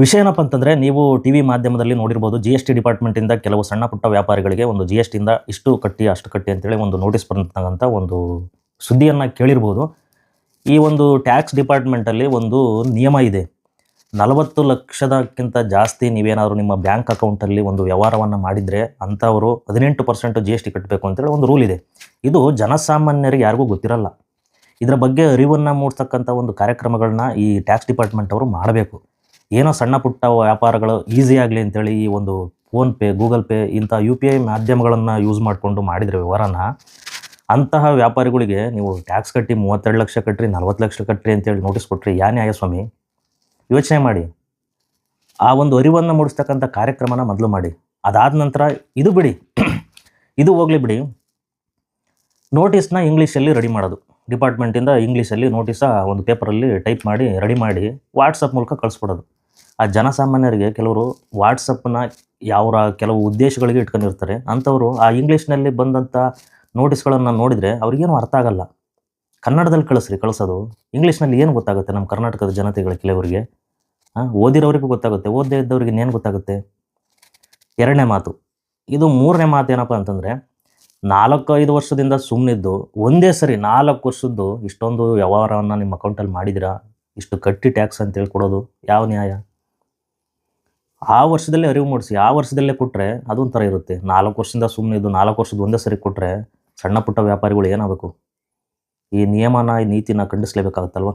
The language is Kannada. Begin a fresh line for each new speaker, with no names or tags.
ವಿಷಯ ಏನಪ್ಪ ಅಂತಂದರೆ, ನೀವು ಟಿ ವಿ ಮಾಧ್ಯಮದಲ್ಲಿ ನೋಡಿರ್ಬೋದು ಜಿ ಎಸ್ ಟಿ ಡಿಪಾರ್ಟ್ಮೆಂಟಿಂದ ಕೆಲವು ಸಣ್ಣ ಪುಟ್ಟ ವ್ಯಾಪಾರಿಗಳಿಗೆ ಒಂದು ಜಿ ಎಸ್ ಟಿಯಿಂದ ಇಷ್ಟು ಕಟ್ಟಿ, ಅಷ್ಟು ಕಟ್ಟಿ ಅಂತೇಳಿ ಒಂದು ನೋಟಿಸ್ ಬಂದಂಥ ಒಂದು ಸುದ್ದಿಯನ್ನು ಕೇಳಿರ್ಬೋದು. ಈ ಒಂದು ಟ್ಯಾಕ್ಸ್ ಡಿಪಾರ್ಟ್ಮೆಂಟಲ್ಲಿ ಒಂದು ನಿಯಮ ಇದೆ. ನಲವತ್ತು ಲಕ್ಷದಕ್ಕಿಂತ ಜಾಸ್ತಿ ನೀವೇನಾದರೂ ನಿಮ್ಮ ಬ್ಯಾಂಕ್ ಅಕೌಂಟಲ್ಲಿ ಒಂದು ವ್ಯವಹಾರವನ್ನು ಮಾಡಿದರೆ ಅಂಥವರು ಹದಿನೆಂಟು ಪರ್ಸೆಂಟ್ ಜಿ ಎಸ್ ಟಿ ಕಟ್ಟಬೇಕು ಅಂತೇಳಿ ಒಂದು ರೂಲ್ ಇದೆ. ಇದು ಜನಸಾಮಾನ್ಯರಿಗೆ ಯಾರಿಗೂ ಗೊತ್ತಿರಲ್ಲ. ಇದರ ಬಗ್ಗೆ ಅರಿವನ್ನು ಮೂಡಿಸ್ತಕ್ಕಂಥ ಒಂದು ಕಾರ್ಯಕ್ರಮಗಳನ್ನ ಈ ಟ್ಯಾಕ್ಸ್ ಡಿಪಾರ್ಟ್ಮೆಂಟ್ ಅವರು ಮಾಡಬೇಕು. ಏನೋ ಸಣ್ಣ ಪುಟ್ಟ ವ್ಯಾಪಾರಗಳು ಈಸಿ ಆಗಲಿ ಅಂತೇಳಿ ಈ ಒಂದು ಫೋನ್ಪೇ ಗೂಗಲ್ ಪೇ ಇಂಥ ಯು ಪಿ ಐ ಮಾಧ್ಯಮಗಳನ್ನು ಯೂಸ್ ಮಾಡಿಕೊಂಡು ಮಾಡಿದರೆ ವ್ಯವಹಾರನ, ಅಂತಹ ವ್ಯಾಪಾರಿಗಳಿಗೆ ನೀವು ಟ್ಯಾಕ್ಸ್ ಕಟ್ಟಿ ಮೂವತ್ತೆರಡು ಲಕ್ಷ ಕಟ್ಟ್ರಿ ನಲ್ವತ್ತು ಲಕ್ಷ ಕಟ್ಟ್ರಿ ಅಂತೇಳಿ ನೋಟಿಸ್ ಕೊಟ್ರಿ, ಯಾ ನ್ಯಾಯ ಸ್ವಾಮಿ? ಯೋಚನೆ ಮಾಡಿ. ಆ ಒಂದು ಅರಿವನ್ನು ಮೂಡಿಸ್ತಕ್ಕಂಥ ಕಾರ್ಯಕ್ರಮನ ಮೊದಲು ಮಾಡಿ. ಅದಾದ ನಂತರ ಇದು ಬಿಡಿ. ಇದು ಹೋಗಲಿ ಬಿಡಿ. ನೋಟಿಸ್ನ ಇಂಗ್ಲೀಷಲ್ಲಿ ರೆಡಿ ಮಾಡೋದು. ಡಿಪಾರ್ಟ್ಮೆಂಟಿಂದ ಇಂಗ್ಲೀಷಲ್ಲಿ ನೋಟಿಸ ಒಂದು ಪೇಪರಲ್ಲಿ ಟೈಪ್ ಮಾಡಿ ರೆಡಿ ಮಾಡಿ ವಾಟ್ಸಪ್ ಮೂಲಕ ಕಳಿಸ್ಕೊಡೋದು ಆ ಜನಸಾಮಾನ್ಯರಿಗೆ ಕೆಲವರು ವಾಟ್ಸಪ್ನ ಯಾವರ ಕೆಲವು ಉದ್ದೇಶಗಳಿಗೆ ಇಟ್ಕೊಂಡಿರ್ತಾರೆ. ಅಂಥವರು ಆ ಇಂಗ್ಲೀಷ್ನಲ್ಲಿ ಬಂದಂಥ ನೋಟಿಸ್ಗಳನ್ನು ನೋಡಿದರೆ ಅವ್ರಿಗೇನು ಅರ್ಥ ಆಗಲ್ಲ. ಕನ್ನಡದಲ್ಲಿ ಕಳಿಸ್ರಿ, ಕಳಿಸೋದು. ಇಂಗ್ಲೀಷ್ನಲ್ಲಿ ಏನು ಗೊತ್ತಾಗುತ್ತೆ ನಮ್ಮ ಕರ್ನಾಟಕದ ಜನತೆಗಳ ಕೆಲವರಿಗೆ? ಹಾಂ ಓದಿರೋರಿಗೂ ಗೊತ್ತಾಗುತ್ತೆ, ಓದದೇ ಇದ್ದವ್ರಿಗೆ ಇನ್ನೇನು ಗೊತ್ತಾಗುತ್ತೆ? ಎರಡನೇ ಮಾತು. ಇದು ಮೂರನೇ ಮಾತು ಏನಪ್ಪ ಅಂತಂದರೆ ನಾಲ್ಕು ಐದು ವರ್ಷದಿಂದ ಸುಮ್ಮನಿದ್ದು ಒಂದೇ ಸರಿ ನಾಲ್ಕು ವರ್ಷದ್ದು ಇಷ್ಟೊಂದು ವ್ಯವಹಾರವನ್ನು ನಿಮ್ಮ ಅಕೌಂಟಲ್ಲಿ ಮಾಡಿದಿರಾ ಇಷ್ಟು ಕಟ್ಟಿ ಟ್ಯಾಕ್ಸ್ ಅಂತ ಕೊಡೋದು ಯಾವ ನ್ಯಾಯ? ಆ ವರ್ಷದಲ್ಲೇ ಅರಿವು ಮೂಡಿಸಿ, ಆ ವರ್ಷದಲ್ಲೇ ಕೊಟ್ಟರೆ ಅದೊಂಥರ ಇರುತ್ತೆ. ನಾಲ್ಕು ವರ್ಷದಿಂದ ಸುಮ್ಮನೆ ಇದ್ದು, ನಾಲ್ಕು ವರ್ಷದ ಒಂದೇ ಸರಿ ಕೊಟ್ಟರೆ ಸಣ್ಣ ಪುಟ್ಟ ವ್ಯಾಪಾರಿಗಳು ಏನಾಗಬೇಕು ಈ ನಿಯಮನ, ಈ ನೀತಿನ ಖಂಡಿಸ್ಲೇಬೇಕಾಗುತ್ತಲ್ವ?